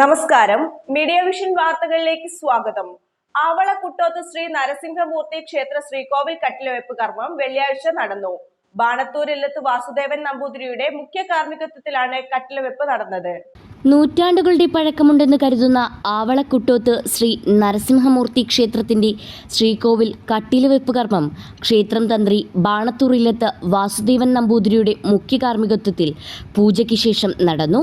നമസ്കാരം. Media vision വാർത്തകളിലേക്ക് സ്വാഗതം. ആവള കുട്ടോത്ത് ശ്രീ നരസിംഹമൂർത്തി ക്ഷേത്ര ശ്രീകോവിൽ കട്ടിലവെപ്പ് കർമ്മം വെള്ളിയാഴ്ച നടന്നു. ബാണത്തൂർ ഇല്ലത്ത് വാസുദേവൻ നമ്പൂതിരിയുടെ മുഖ്യ കാർമ്മികത്വത്തിലാണ് കട്ടിലവെപ്പ് നടന്നത്. നൂറ്റാണ്ടുകളുടെ പഴക്കമുണ്ടെന്ന് കരുതുന്ന ആവളക്കുട്ടോത്ത് ശ്രീ നരസിംഹമൂർത്തി ക്ഷേത്രത്തിന്റെ ശ്രീകോവിൽ കട്ടിലവെപ്പ് കർമ്മം ക്ഷേത്രം തന്ത്രി ബാണത്തൂർ ഇല്ലത്ത് വാസുദേവൻ നമ്പൂതിരിയുടെ മുഖ്യ കാർമ്മികത്വത്തിൽ പൂജയ്ക്ക് ശേഷം നടന്നു.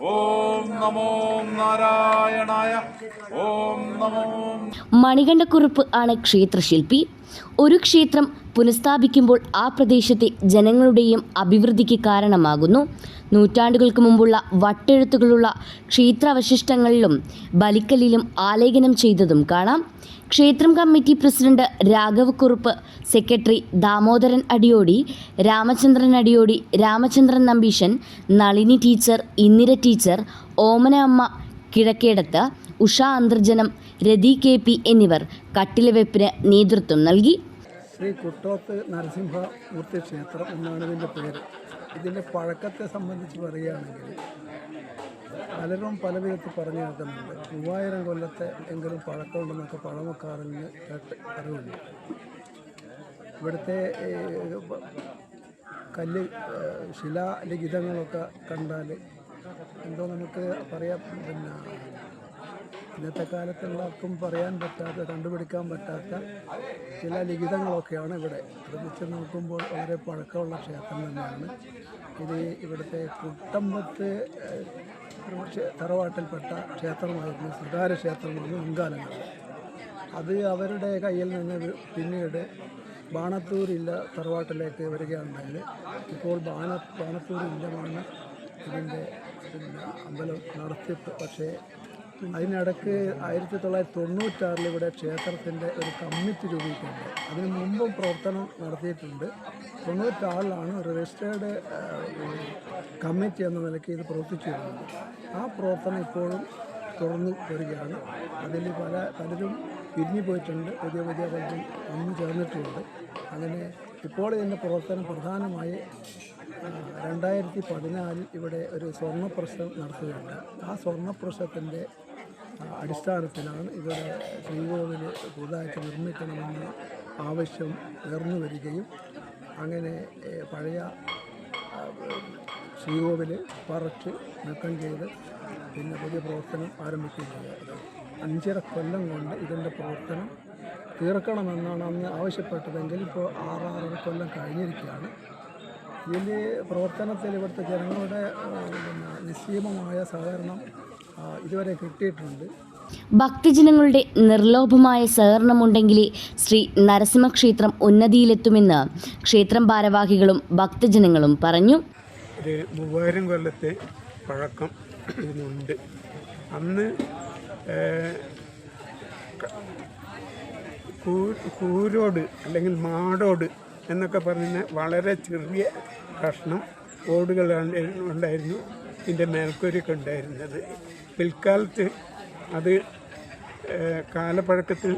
ഓം നമോ നാരായണായ. ഓം നമോ. മണികണ്ഠക്കുറുപ്പ് ആണ് ക്ഷേത്രശില്പി. ഒരു ക്ഷേത്രം പുനഃസ്ഥാപിക്കുമ്പോൾ ആ പ്രദേശത്തെ ജനങ്ങളുടെയും അഭിവൃദ്ധിക്ക് കാരണമാകുന്നു. നൂറ്റാണ്ടുകൾക്ക് മുമ്പുള്ള വട്ടെഴുത്തുകളുള്ള ക്ഷേത്രാവശിഷ്ടങ്ങളിലും ബലിക്കലിലും ആലേഖനം ചെയ്തതും കാണാം. ക്ഷേത്രം committee president Raghav Kurup secretary Damodaran Adiyodi Ramachandran Adiyodi Ramachandran Nambeesan Nalini teacher Indira teacher Omana Amma Kizhakkedath Usha Antharjanam Rathi K P എന്നിവർ കട്ടിലവെപ്പിന് നേതൃത്വം നൽകി. ശ്രീ കുട്ടോത്ത് നരസിംഹമൂർത്തി ക്ഷേത്രം എന്നാണ് ഇതിന്റെ പേര്. ഇതിന്റെ പഴക്കത്തെ സംബന്ധിച്ച് പറയുകയാണെങ്കിൽ പലരും പല വിധത്തിൽ പറഞ്ഞു കേൾക്കുന്നുണ്ട് മൂവായിരം കൊല്ലത്തെ എങ്കിലും പഴക്കമുണ്ടെന്നൊക്കെ പഴമക്കാരിൽ നിന്ന് കേട്ട് അറിവുണ്ട്. ഇവിടുത്തെ കല്ല് ശിലാലിഖിതങ്ങളൊക്കെ കണ്ടാൽ എന്തോ നമുക്ക് പറയാം. പിന്നെ ഇന്നത്തെ കാലത്തുള്ളവർക്കും പറയാൻ പറ്റാത്ത കണ്ടുപിടിക്കാൻ പറ്റാത്ത ചില ലിഖിതങ്ങളൊക്കെയാണ് ഇവിടെ. വെച്ച് നോക്കുമ്പോൾ വളരെ പഴക്കമുള്ള ക്ഷേത്രം തന്നെയാണ്. ഇത് ഇവിടുത്തെ കുട്ടമ്പത്ത് തറവാട്ടിൽപ്പെട്ട ക്ഷേത്രമായിരുന്നു സ്വകാര്യ ക്ഷേത്രമായിരുന്നു മുൻകാലങ്ങളിൽ അത് അവരുടെ കയ്യിൽ നിന്ന് പിന്നീട് ബാണത്തൂരില്ല തറവാട്ടിലേക്ക് വരികയാണെങ്കിൽ ഇപ്പോൾ ബാണ ബാണത്തൂർ ഇല്ലമാണ് ഇതിന്റെ അമ്പലം നടത്തിയിട്ട് പക്ഷേ അതിനിടക്ക് ആയിരത്തി തൊള്ളായിരത്തി തൊണ്ണൂറ്റാറിൽ ഇവിടെ ക്ഷേത്രത്തിന്റെ ഒരു കമ്മിറ്റി രൂപീകരിക്കുന്നത് അതിന് മുമ്പും പ്രവർത്തനം നടത്തിയിട്ടുണ്ട്. തൊണ്ണൂറ്റാറിലാണ് ഒരു രജിസ്റ്റേർഡ് കമ്മിറ്റി എന്ന നിലയ്ക്ക് ഇത് പ്രവർത്തിച്ചു വരുന്നത് ആ പ്രവർത്തനം ഇപ്പോഴും തുറന്നു വരികയാണ്. അതിൽ പല പലരും പിരിഞ്ഞു പോയിട്ടുണ്ട്. പുതിയ പുതിയ പലരും വന്നു ചേർന്നിട്ടുണ്ട്. അങ്ങനെ ഇപ്പോൾ ഇതിന്റെ പ്രവർത്തനം പ്രധാനമായി രണ്ടായിരത്തി പതിനാലിൽ ഇവിടെ ഒരു സ്വർണപ്രശ്നം നടത്തുകയുണ്ട് ആ സ്വർണപ്രശ്നത്തിന്റെ അടിസ്ഥാനത്തിലാണ് ഇവർ ശ്രീകോവിൽ പുതുതായിട്ട് നിർമ്മിക്കണമെന്ന ആവശ്യം ഉയർന്നു വരികയും അങ്ങനെ പഴയ ശ്രീകോവിൽ പറിച്ച് നീക്കം ചെയ്ത് പിന്നെ പുതിയ പ്രവർത്തനം ആരംഭിക്കുകയും അഞ്ചര കൊല്ലം കൊണ്ട് ഇതിന്റെ പ്രവർത്തനം തീർക്കണമെന്നാണ് അന്ന് ആവശ്യപ്പെട്ടതെങ്കിൽ ഇപ്പോൾ ആറാറര കൊല്ലം കഴിഞ്ഞിരിക്കുകയാണ്. ഇതിൽ പ്രവർത്തനത്തിൽ ഇവിടുത്തെ ജനങ്ങളുടെ പിന്നെ നിസ്സീമമായ സഹകരണം ഇതുവരെ കിട്ടിയിട്ടുണ്ട്. ഭക്തജനങ്ങളുടെ നിർലോഭമായ സഹകരണമുണ്ടെങ്കിലേ ശ്രീ നരസിംഹക്ഷേത്രം ഉന്നതിയിലെത്തുമെന്ന് ക്ഷേത്രം ഭാരവാഹികളും ഭക്തജനങ്ങളും പറഞ്ഞു. മൂവായിരം കൊല്ലത്തെ പഴക്കം ഇതിനുണ്ട്. അന്ന് കൂരോട് അല്ലെങ്കിൽ മാടോട് എന്നൊക്കെ പറഞ്ഞ വളരെ ചെറിയ കഷ്ണം ഓടുകളുണ്ടായിരുന്നു ഇതിന്റെ മേൽക്കൂരൊക്കെ ഉണ്ടായിരുന്നത്. പിൽക്കാലത്ത് അത് കാലപ്പഴക്കത്തിൽ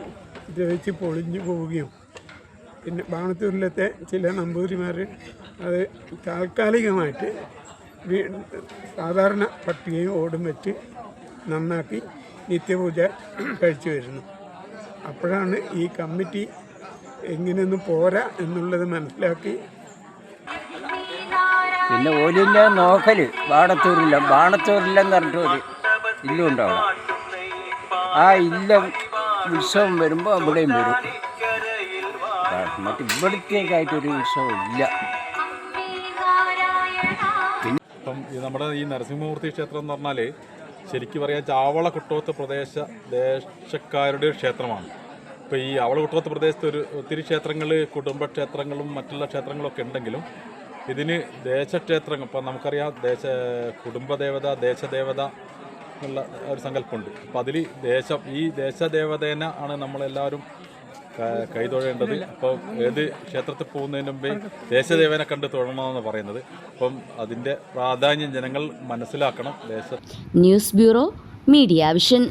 ദ്രവിച്ച് പൊളിഞ്ഞു പോവുകയും പിന്നെ ബാണത്തൂരിലത്തെ ചില നമ്പൂതിരിമാർ അത് താൽക്കാലികമായിട്ട് വീ സാധാരണ പട്ടികയും ഓടും വെച്ച് നന്നാക്കി നിത്യപൂജ കഴിച്ചു വരുന്നു. അപ്പോഴാണ് ഈ കമ്മിറ്റി എങ്ങനെയൊന്നും പോരാ എന്നുള്ളത് മനസ്സിലാക്കി പിന്നെ ഓലിന്റെ നോക്കൽ ബാണത്തൂരില്ല ബാണത്തൂരില്ലെന്ന് പറഞ്ഞിട്ട് ഇല്ലുണ്ട് അവിടെ ആ ഇല്ല ഉത്സവം വരുമ്പോൾ അവിടെയും വരും. മറ്റ് ഇവിടത്തേക്കായിട്ടൊരു ഉത്സവം ഇല്ല. ഇപ്പം നമ്മുടെ ഈ നരസിംഹമൂർത്തി ക്ഷേത്രം എന്ന് പറഞ്ഞാൽ ശരിക്കും പറയാൻ ചാവള കുട്ടോത്ത് പ്രദേശ ദേശക്കാരുടെ ക്ഷേത്രമാണ്. ഇപ്പോൾ ഈ അവള കുട്ടോത്ത് പ്രദേശത്ത് ഒരു ഒത്തിരി ക്ഷേത്രങ്ങൾ കുടുംബ ക്ഷേത്രങ്ങളും മറ്റുള്ള ക്ഷേത്രങ്ങളൊക്കെ ഉണ്ടെങ്കിലും ഇതിന് ദേശക്ഷേത്രങ്ങൾ ഇപ്പം നമുക്കറിയാം ദേശ കുടുംബദേവത ദേശദേവത എന്നുള്ള ഒരു സങ്കല്പമുണ്ട്. അപ്പോൾ അതിൽ ദേശം ഈ ദേശദേവതേന ആണ് നമ്മളെല്ലാവരും കൈതൊഴേണ്ടത്. അപ്പോൾ ഏത് ക്ഷേത്രത്തിൽ പോകുന്നതിന് മുമ്പേ ദേശദേവനെ കണ്ട് തൊഴണമെന്നാണ് പറയുന്നത്. അപ്പം അതിന്റെ പ്രാധാന്യം ജനങ്ങൾ മനസ്സിലാക്കണം. ദേശ ന്യൂസ് ബ്യൂറോ മീഡിയ വിഷൻ.